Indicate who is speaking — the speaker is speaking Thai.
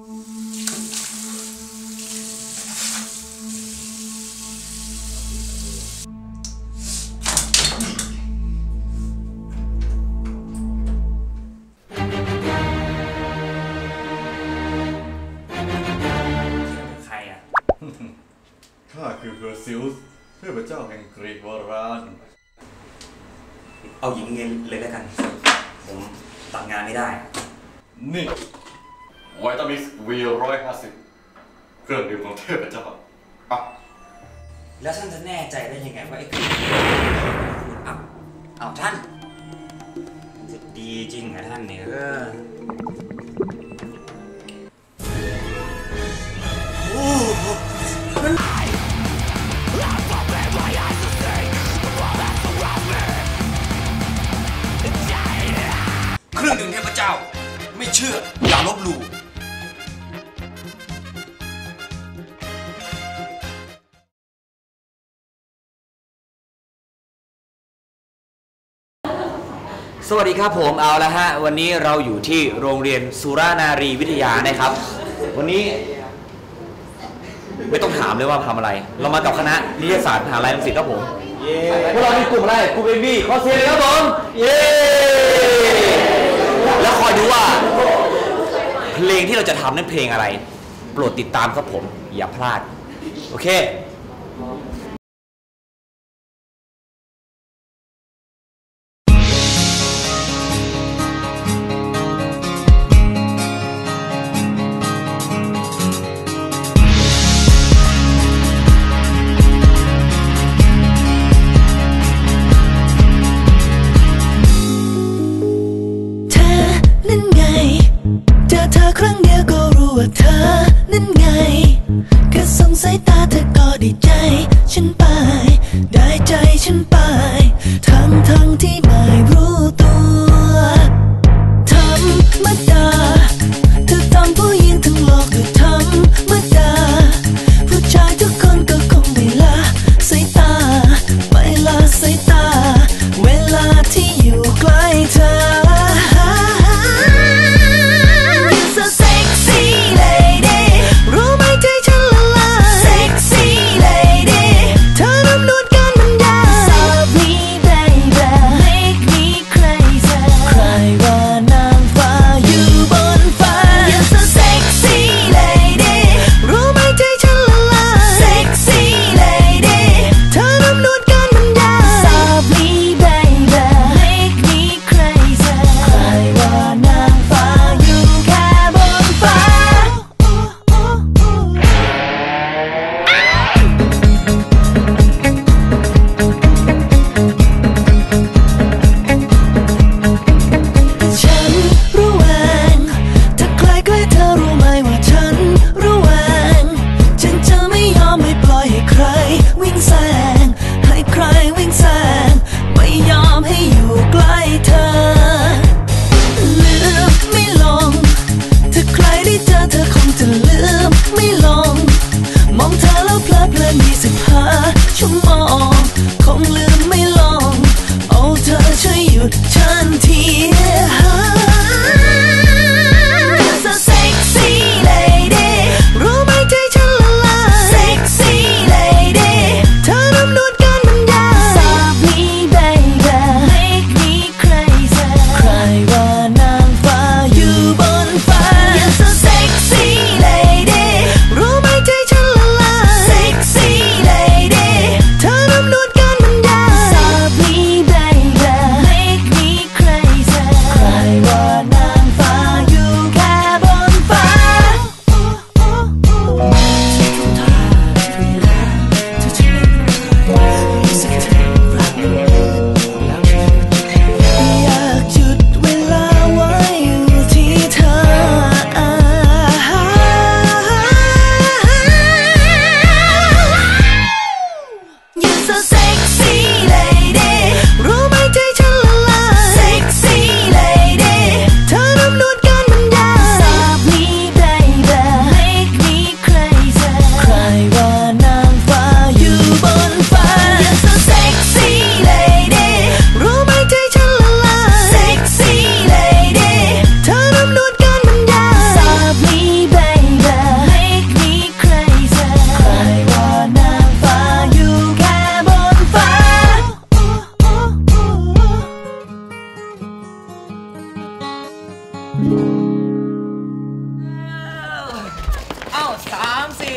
Speaker 1: ใครอะ
Speaker 2: ข้าคือเพอร์ซิวส์เทพเจ้าแห่งกรีกโบราณ
Speaker 1: เอาหญิงเงินเลยแล้วกัน ผมตัดงานไม่ได้
Speaker 2: นี่ ไวตามิกวีร้อยห้าสิบเครื่องดื่มของเทพเจ้าอะ
Speaker 1: แล้วท่านจะแน่ใจได้ยังไงว่าไอ้คืออ้าวอ้าวท่านมันจะดีจริงเหรอท่านเนี่ยเออเครื่องดื่มเทพเจ้า ไม่เชื่ออย่าลบหลู่ สวัสดีครับผมเอาละฮะวันนี้เราอยู่ที่โรงเรียนสุรานารีวิทยานะครับ วันนี้ ไม่ต้องถามเลยว่าทำอะไร เรามากับคณะนิเทศศาสตร์มหาลัยรังสิตครับผมพวกเราเป็นกลุ่มอะไรกลุ่มเอ็มบีขอเสียงเลยครับผมเย้แล้วคอยดูว่า เพลงที่เราจะทำนั้นเพลงอะไร โปรดติดตามครับผม อย่าพลาด โอเค
Speaker 3: เอ้าสาม
Speaker 4: สี่